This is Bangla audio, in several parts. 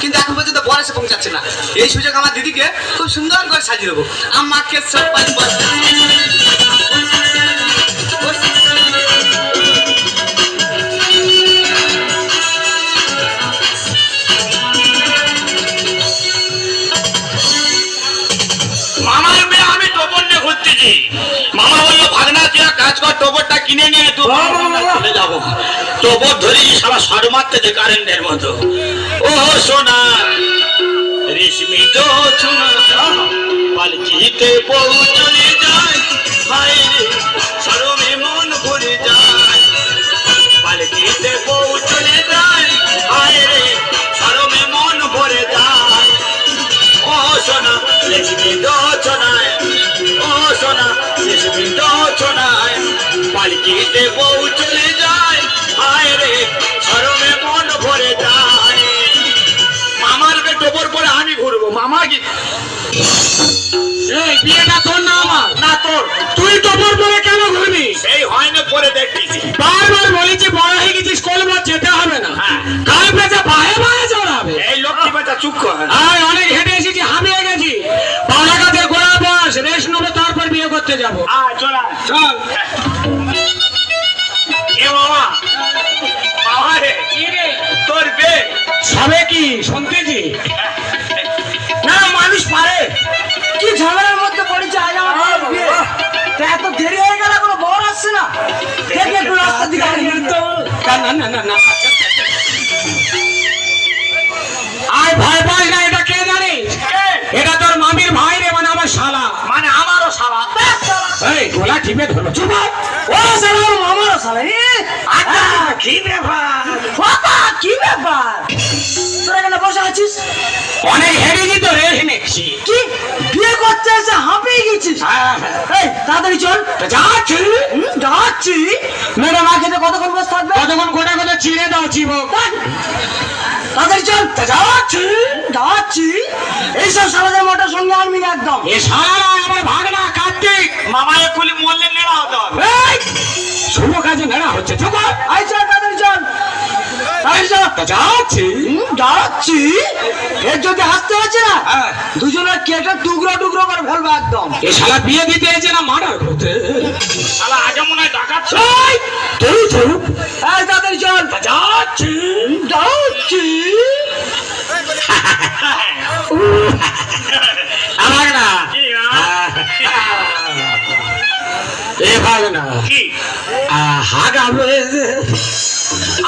কিন্তু এখন পর্যন্ত বর এসে পৌঁছাচ্ছে না। এই সুযোগ আমার দিদিকে খুব সুন্দর করে সাজিয়ে দেবো। আমাকে সবাই টোপর ধরে সারা সর মারতেছে কারেন্টের মতো। ও সোনা, রেশমি তো সোনা পালকিতে বউ চলে যায় ঘুরবো মামা কি এই বিয়েটা তোর না আমার? না তোর। তুই টোপর পরে কেন ঘুরবি? সেই হয় না পরে দেখতেছি। বারবার বলেছি বড় হয়ে গেছিস কলবার যেতে হবে না। হ্যাঁ। কাল পেঁচে বাহে বাহে চড়াবে এই লক্ষ্মী বাচ্চা চুপ কর। আয় অনেক হেঁটে এসেছি হামিয়ে গেছি। কাছে গোড়া বস রেস্ট নেব তারপর বিয়ে করতে যাব। আয় চলা চল। এ মামা মামা রে তোর বে সবে কি? শুনতেছি পারে কি ঝামেলার মধ্যে পড়েছে আজ আমার বিয়ে? তা এত দেরি হয়ে গেল কোনো বর আসছে না? দেখে একটু রাস্তার দিকে না না না না আয় ভয় পাস না এটা কে জানিস এটা তোর মামির ভাই রে মানে আমার শালা। মানে আমারও সারা এই গোলা টিপে ধরো চুপ ও ওর মামারও সালা এ আচ্ছা কি ব্যাপার? কি ব্যাপার? নিচ্ছি কি? বিয়ে করতে এসে হাঁপিয়ে গেছিস? এই তাড়াতাড়ি চল। যাচ্ছি? যাচ্ছি। ম্যাডাম আগে কতক্ষণ বসে থাকবে? কতক্ষণ গোটা কথা চিড়ে দাও ধ্যাৎ। তাড়াতাড়ি চল। যাচ্ছি? যাচ্ছি। এইসব সালাদের মোটর সঙ্গে আনবি না একদম। এ সারা আমার ভাগনা কার্তিক। মামা এক্ষুনি মরলে নেড়া হতে শুভ কাজে নেড়া হচ্ছে চুপ। আই চল তাড়াতাড়ি চল। যাচ্ছি। হুম, যাচ্ছি। এর যদি হাসতে হচ্ছে না হ্যাঁ। কেটে টুকরো টুকরো করে ফেলব একদম। এ শালা বিয়ে দিতে এসে না মার্ডার করতে শালা আগে মনে হয় ডাকাচ্ছে তুই চুপ এই তাড়াতাড়ি চল। যাচ্ছি। যাচ্ছি। আমার না? এ ভাগনা কি? হাগাবে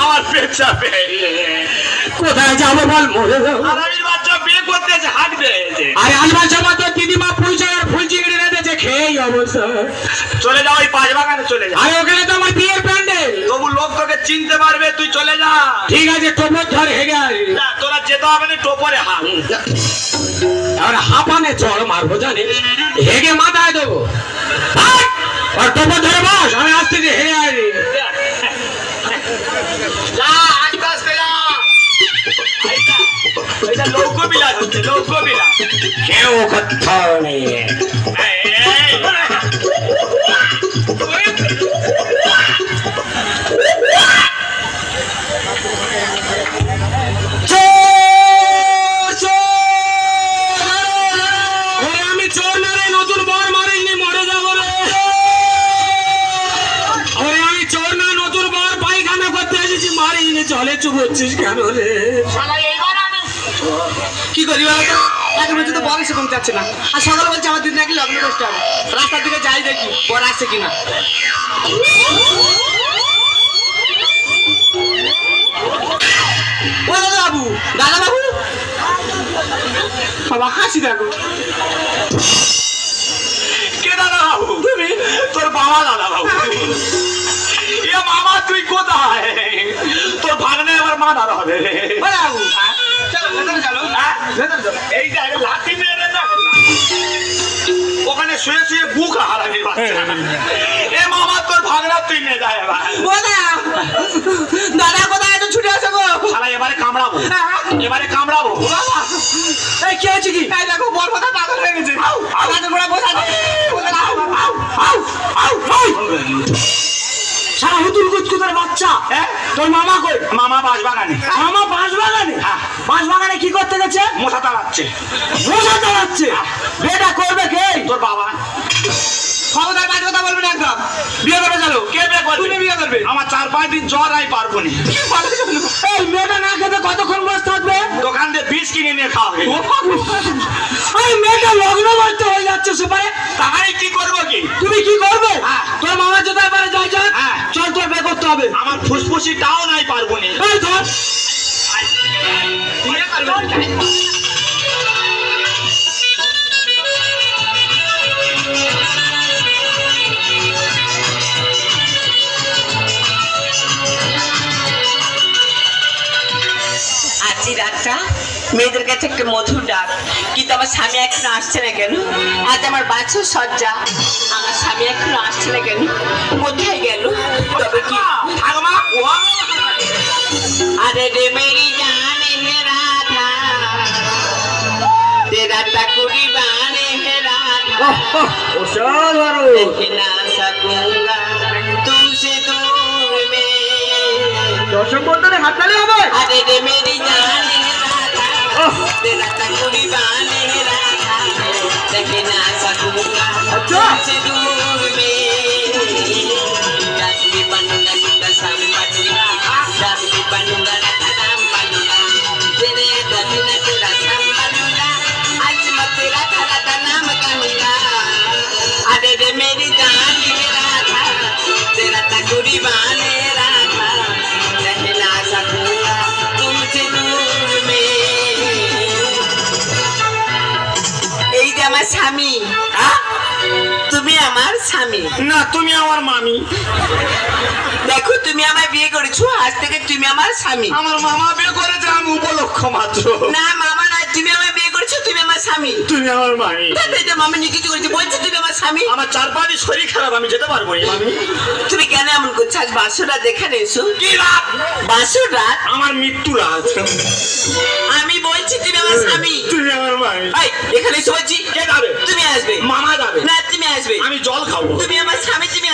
আমার পেট চাপে। কোথায় যাব বল মরে যাব। আগামীর বাচ্চা বিয়ে করতে এসে হাঁটবে আরে আসবার সময় তো দিদিমা পুলছে আর ফুল চিংড়ি রেঁধেছে খেয়েই অবস্থা। চলে যাও ওই পাঁচ বাগানে চলে যা আর ওখানে তো আমার বিয়ের প্যান্ডেল। তবু লোক তোকে চিনতে পারবে তুই চলে যা। ঠিক আছে টোপর ধর হেগে। না, তোরা যেতে হবে না টোপরে আর হাঁপানে চড় মারবো জানিস? হেগে মাথায় দেবো। আর টোপর ধরে বস আমি আসতেছি হেগে আয়। এটা লৌক বিলাস হচ্ছে লৌক কেউ কোথাও নেই এই, এই, চোর, চোর! ওরে আমি চোর না রে, নতুন বর মারিনি, মরে যাব রে। ওরে আমি চোর না, নতুন বর পায়খানা করতে এসেছি, মারিনি, জলে চুবোচ্ছিস কেন রে? কি করি বলতো এখন পর্যন্ত বয়সে কমতে যাচ্ছে না। আর সকালে বলছে আমার দিন নাকি লগ্ন করতে হবে। রাস্তার দিকে যাই দেখি, বর আসছে কিনা। ও দাদা বাবু দাদা বাবু। বাবা, হাসি দেখো। কে দাদা বাবু তুমি? তোর বাবা দাদা বাবু। এ মামা, তুই কোথায়? ভাগনে আবার মা দাদা হবে হ্যাঁ? চলো। এই জায়গায় লাঠি মেরে না। ওখানে শুয়ে শুয়ে বুক হারাবি বাচ্চা এ মামা তোর ভাগনা তুই নিয়ে যায় এবার। দাদা কোথায় এত ছুটে আসে গো। শালা এবারে কামড়াবো। এবারে কামড়াবো। এই কি হয়েছে কি? এই দেখো বর কথা পাগল হয়ে গেছে। হুতুল কুচকুতার বাচ্চা। হ্যাঁ? তোর মামা কই? মামা বাস বাগানে মামা বাঁশ বাগানে বাঁশ বাগানে কি করতে গেছে? মশা তাড়াচ্ছে। মশা চালাচ্ছে বিয়েটা করবে কে? তোর বাবা। খবরদার কাজ কথা বলবেন একদম। বিয়ে করবে চলো। কে বিয়ে করবে? তুমি বিয়ে করবে। আমার চার পাঁচ দিন জ্বর আমি পারব না। এই মেয়েটা না খেতে কতক্ষণ বসে থাকবে? দোকান দিয়ে বীজ কিনে নিয়ে খাওয়াবে এই মেয়েটা লগ্ন করতে হয়ে যাচ্ছে সুপারে। তাহলে কি করব কি? তুমি কি করবে? হ্যাঁ। তোর মামা যেতে পারে যাই যা। হ্যাঁ। চল তোর বের করতে হবে। আমার ফুসফুসিটাও নাই পারব না। ধর। মেয়েদের কাছে একটা মধুর ডাক। কিন্তু আমার স্বামী এখনও আসছে না কেন? আজ আমার বাছুর সজ্জা আমার স্বামী এখনও আসছে না কেন? কোথায় গেল? তবে কি? আরে রে মেরি জান হে রাধা। তেরা তাকুরি হে রাধা। দেখে না তুলসে দর্শক বন্ধনে হাত তালে হবে। আরে রে মেরি জানি হে तेरा तकुरी बान है राधा देख ना सकूंगा अच्छा। तुमसे दूर में স্বামী। তুমি আমার স্বামী। না তুমি আমার মামি। দেখো তুমি আমায় বিয়ে করেছ আজ থেকে তুমি আমার স্বামী। আমার মামা বিয়ে করেছে আমি উপলক্ষ মাত্র। না মামা না তুমি করেছ তুমি আমার স্বামী। তুমি আমার মামি তো মামা কিছু করেছে বলছো তুমি আমার স্বামী। আমার চার পাঁচ শরীর খারাপ আমি যেতে পারব না মামি। তুমি কেন এমন করছ? আজ বাসুরা দেখানে এসো। কি রাত? বাসুর? রাত আমার মৃত্যু রাত। আমি বলছি তুমি আমার স্বামী। তুমি আমার মামি এই, এখানে এসে বলছি কে যাবে? তুমি আসবে। মামা যাবে। না তুমি আসবে। আমি জল খাব। তুমি আমার স্বামী তুমি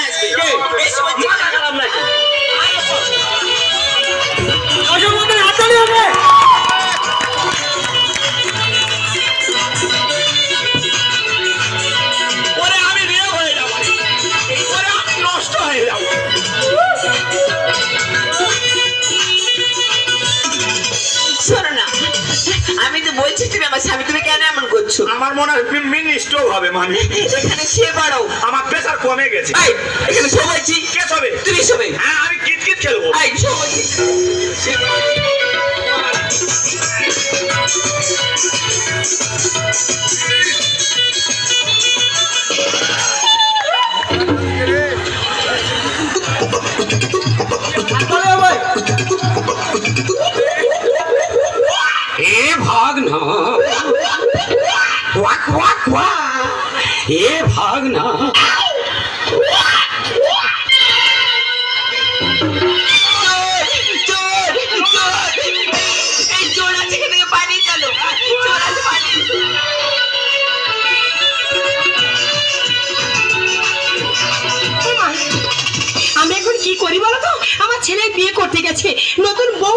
গেছে। নতুন বউ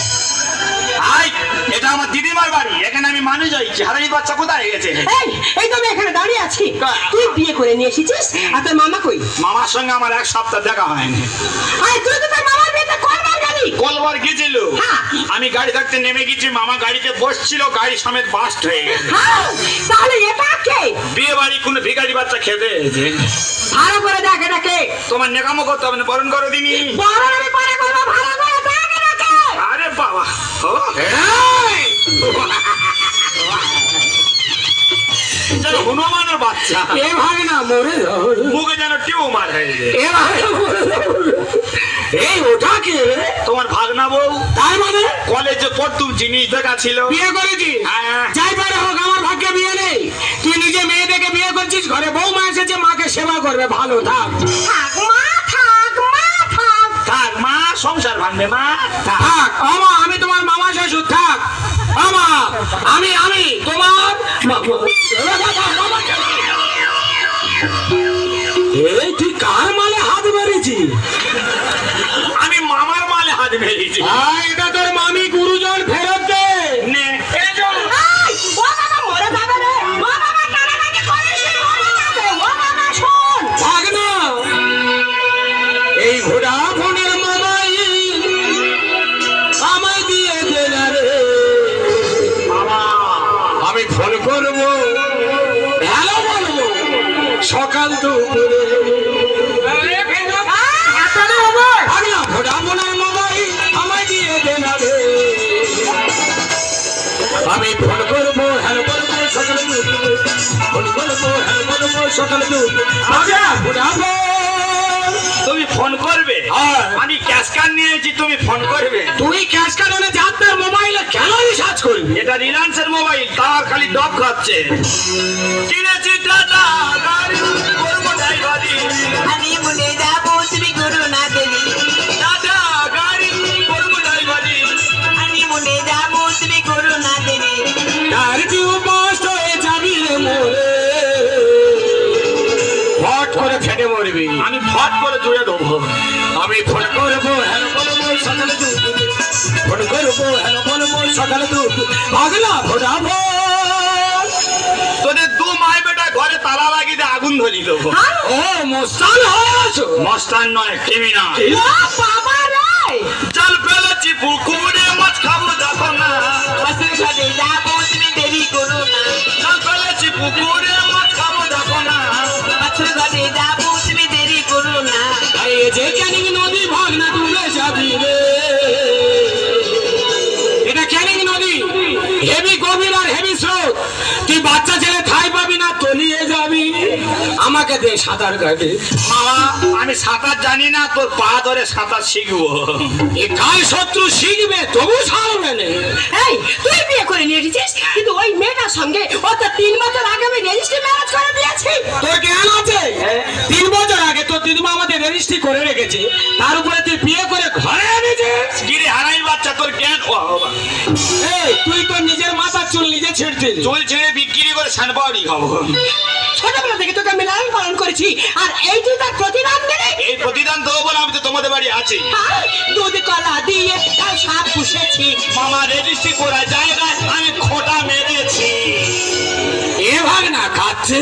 এটা আমার দিদিমার বাড়ি। এখানে আমি মানুষ হয়েছি হারামি বাচ্চা কোথায় গেছে? এই, এই তো আমি এখানে দাঁড়িয়ে আছি। তুই বিয়ে করে নিয়ে এসেছিস? আর তোর মামা কই? মামার সঙ্গে আমার এক সপ্তাহ দেখা হয়নি। আরে তুই তো তোর মামার বিয়েতে করবার গেলি। কলবার গেছিল। হ্যাঁ। আমি গাড়ি থাকতে নেমে গেছি মামা গাড়িতে বসছিল গাড়ি সমেত বাস্ট হয়ে গেছে। হ্যাঁ, তাহলে এটা কে? বিয়ে বাড়ি কোনো ভিখারি বাচ্চা খেতে। ভালো করে দেখ এটা কে। তোমার নেকামো করতে হবে না বরণ করো দিনি। বড় আমি পরে করব ভালো করে দেখ এটা কে। আরে বাবা ও! যেন হনুমানের বাচ্চা এ ভাগনা মরে মুখে যেন টিউমার যাও রে। এই ওটা কে তোমার ভাগনা বউ তার মানে কলেজে পড়তুম জিনিস দেখা ছিল বিয়ে করেছিস হ্যাঁ। যাই পারে হোক আমার ভাগ্যে বিয়ে নেই তুই নিজে মেয়ে দেখে বিয়ে করছিস ঘরে বৌমা এসেছে মাকে সেবা করবে ভালো থাক থাক মা থাক থাক মা সংসার ভাঙবে মা থাক আমা আমি তোমার মামা শ্বশুর থাক আমা আমি আমি তোমার এই তুই কার মালে হাত মেরেছি? আমি মামার মালে হাত মেরেছি। এটা তোর মামি গুরুজন ফেরত সকালে আচ্ছা। তুমি ফোন করবে? হ্যাঁ। আমি ক্যাশ কার্ড নিয়েছি তুমি ফোন করবে? তুই ক্যাশ কার্ডে যাত্রার মোবাইলে কেন রিচার্জ করবি? এটা রিলায়েন্সের মোবাইল তার খালি ডব খাচ্ছে। কিনেছি টাটা গাড়ি করব ড্রাইভারি হানিমুনে যাব তুমি গুরু না দেবী টাটা গাড়ি করব ড্রাইভারি হানিমুনে যাব তুমি গুরু না দেবী তার আমি ফোন করব হ্যালো বলব সকালে ফোন করব হ্যালো বলব সকালে পাগলা ফোটা তোদের দু মাই বেটা ঘরে তালা লাগিয়ে দিয়ে আগুন ধরিয়ে দেবো। ও মোস্তান হয়েছো? মস্তান নয় ক্রিমিনাল। বাবা রে! জল ফেলেছি পুকুরে মাছ খাব দেখো না। মাসের ঘরে যাব তুমি দেরি করো না। জল ফেলেছি পুকুরে মাছ খাব দেখো না। মাসের ঘরে যাব তুমি দেরি করো না এই যে ক্যানিং নদী ভাগনা ডুবে যাবি রে। এটা ক্যানিং নদী। হেভি গভীর আর হেভি স্রোত। তুই বাচ্চা ছেলে ঠাই পাবি আমাকে দে সাঁতার কাটে মামা আমি সাঁতার জানি না তোর পা ধরে সাঁতার শিখব। শত্রু শিখবে তবু ছাড়বে না। এই তুই বিয়ে করে নিয়ে এসেছিস? কিন্তু ওই মেয়েটার সঙ্গে ও তো তিন বছর আগে আমি রেজিস্ট্রি ম্যারেজ করে দিয়েছি। তোর জ্ঞান আছে? তিন বছর আগে তোর দিদিমা আমাদের রেজিস্ট্রি করে রেখেছে। তার উপরে তুই বিয়ে করে ঘরে এনেছিস? গিরে হারাই বাচ্চা তোর জ্ঞান এই তুই তোর নিজের মাথার চুল নিজে ছিঁড়ছিস চুল ছেড়ে বিক্রি করে সানপাউরি খাব। ছোটবেলা থেকে তোকে আমি লালন পালন করেছি আর এই তুই তার প্রতিদান দিলে এই প্রতিদান দেবো বলে আমি তো তোমাদের বাড়ি আছি। দুধ কলা দিয়ে তার সাপ পুষেছি। মামা রেজিস্ট্রি করা জায়গায় আমি খোটা মেরেছি। এ ভাগ না খাচ্ছে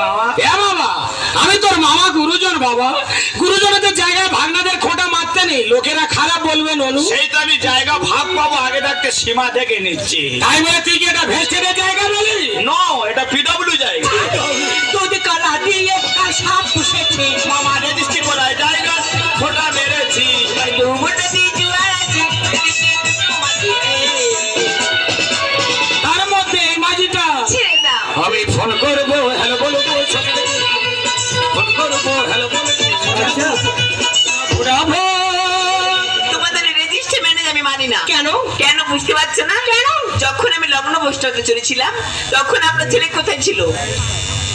মামা? এ আমি তোর মামা গুরুজন বাবা। গুরুজনের জায়গায় ভাগনাদের খোটা মারতে নেই। লোকেরা খারাপ বলবে নলু সেই তো আমি জায়গা ভাগ পাবো আগে থাকতে সীমা থেকে নিচ্ছি। তাই বলে তুই কি এটা ভেস্টের জায়গা বলি? নো এটা পিডব্লিউ জায়গা। দুধ কলা দিয়ে সাপ পুষেছে মামা রেজিস্ট্রি করায় জায়গা বুঝতে পারছ না? কেন? যখন আমি লগ্ন বসতে চলেছিলাম তখন আপনার ছেলে কোথায় ছিল?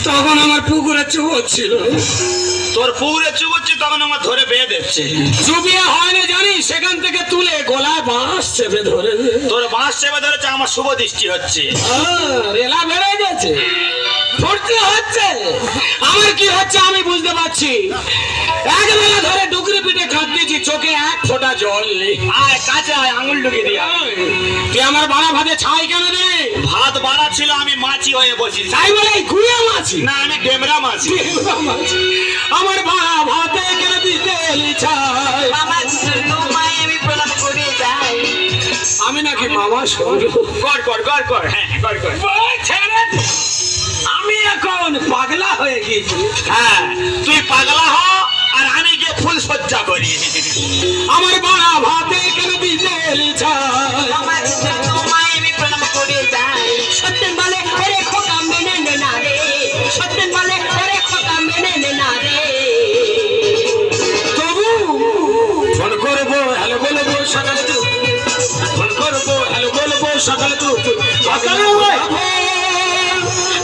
তখন আমার পুকুরে চুপ ছিল। তোর পুকুরে চুবুচ্ছি তখন আমার ধরে বেয়ে দিচ্ছে। চুবিয়ে হয় না জানি সেখান থেকে তুলে গলায় বাঁশ চেপে ধরে। তোর বাঁশ চেপে ধরেছে আমার শুভ দৃষ্টি হচ্ছে। রেলা বেড়ে গেছে। ফুর্তি হচ্ছে। আমার কি হচ্ছে আমি বুঝতে পারছি। ডুকরি পিঠে কাঁদতেছি চোখে এক ফোঁটা জল নেই। আয় কাছে আয় আঙুল ঢুকে দিয়া তুই আমার বাড়া ভাতে ছাই কেন রে? ভাত বাড়া ছিল আমি মাছি হয়ে বসি তাই বলে ঘুরিয়ে মাছি? না আমি ডেমরা মাছি। আমার বাড়া ভাতে কেন দিতে ছাই? তোমায় আমি প্রণাম করে যাই। আমি নাকি মামা সরু কর কর কর কর হ্যাঁ কর কর। আমি এখন পাগলা হয়ে গেছি হ্যাঁ তুই পাগলা হ ফুল সজ্জা করি। আমার বাড়া ভাতে কেন দিতে এলি তোমায় আমি প্রণাম করে যাই সত্যেন বলে ওরে খোকা মেনে নে না রে। সত্যেন বলে ওরে খোকা মেনে নে না রে। তবু ফোন করব হ্যালো বলব সকালে তো। ফোন করব হ্যালো বলব সকালে তো।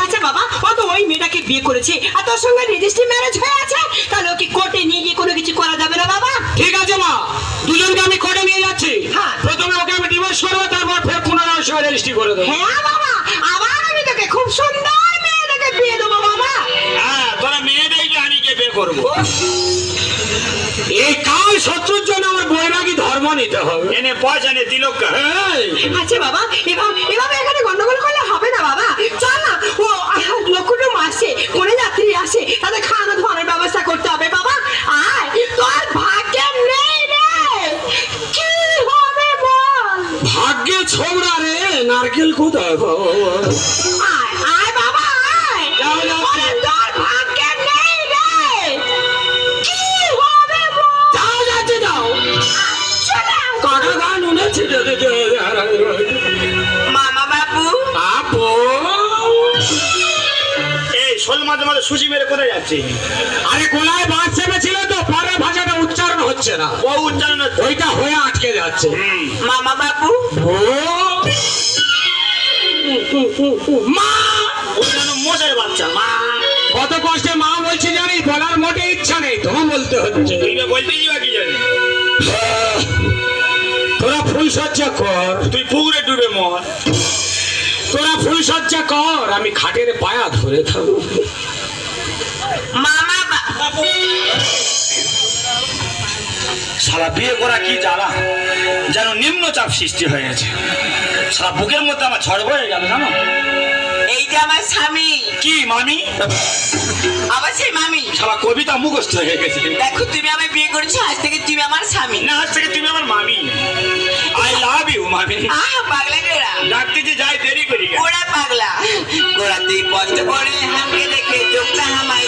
আচ্ছা বাবা ও তো ওই মেয়েটাকে বিয়ে করেছে? আর তোর সঙ্গে রেজিস্ট্রি ম্যারেজ হয়ে আছে? তাহলে ওকে কোর্টে নিয়ে গিয়ে কোনো কিছু করা যাবে না বাবা ঠিক আছে মা দুজনকে আমি কোর্টে নিয়ে যাচ্ছি। হ্যাঁ। প্রথমে ওকে আমি ডিভোর্স করব তারপর ফের পুনরায় সঙ্গে রেজিস্ট্রি করে দেবো। হ্যাঁ বাবা। আবার আমি তোকে খুব সুন্দর মেয়েটাকে বিয়ে দেবো বাবা। হ্যাঁ তোরা মেয়ে দেখবি আমি কে বিয়ে করব। এই কাল শত্রুর জন্য আমার বৈরাগী ধর্ম নিতে হবে। এনে পয়সা নে দিল এই, আচ্ছা বাবা এভাবে এভাবে এখানে গন্ডগোল করলে হবে না বাবা। চল না ও লক্ষ্য আসে কোনে যাত্রী আসে তাদের খাওয়ানো ধোয়ানোর ব্যবস্থা করতে হবে। নারকেল কোথায় বাবা? আয় আয় বাবা আয় যাও, যাও। তোর ভাগ্যে নেই রে কি হবে যাও যাচ্ছে যাও চলে গান উনেছে মামা বাবু আপো এই শোল মাঝে মাঝে সুচি মেরে কোথায় যাচ্ছি আরে গোলায় বাঁশ চেপেছিল তো পরের ভাষাটা উচ্চারণ হচ্ছে না ও উচ্চারণ। ওইটা হয়ে আটকে যাচ্ছে মামা বাবু ও মা ও যেন মোষের বাচ্চা মা। কত কষ্টে মা বলছি জানি বলার মোটে ইচ্ছা নেই তোমার বলতে হচ্ছে। তুই বা কি জানি। তোরা ফুল সজ্জা কর। তুই পুকুরে ডুবে মর। তোরা ফুল সজ্জা কর আমি খাটের পায়া ধরে থাকব। মামা বাবু সারা বিয়ে করা কি জ্বালা? যেন নিম্নচাপ সৃষ্টি হয়ে গেছে সারা বুকের মধ্যে আমার ঝড় বয়ে গেল জানো? এই যে আমার স্বামী। কি মামি? আবার সেই মামি। সারা কবিতা মুখস্থ হয়ে গেছে। দেখো তুমি আমায় বিয়ে করেছ আজ থেকে তুমি আমার স্বামী। না আজ থেকে তুমি আমার মামি। আই লাভ ইউ মামি। আহ পাগলা কেরা ডাকতে যে যাই দেরি করি? ওরা পাগলা। গোড়াতে বন্ধ করে হামকে দেখে চোখটা হামাই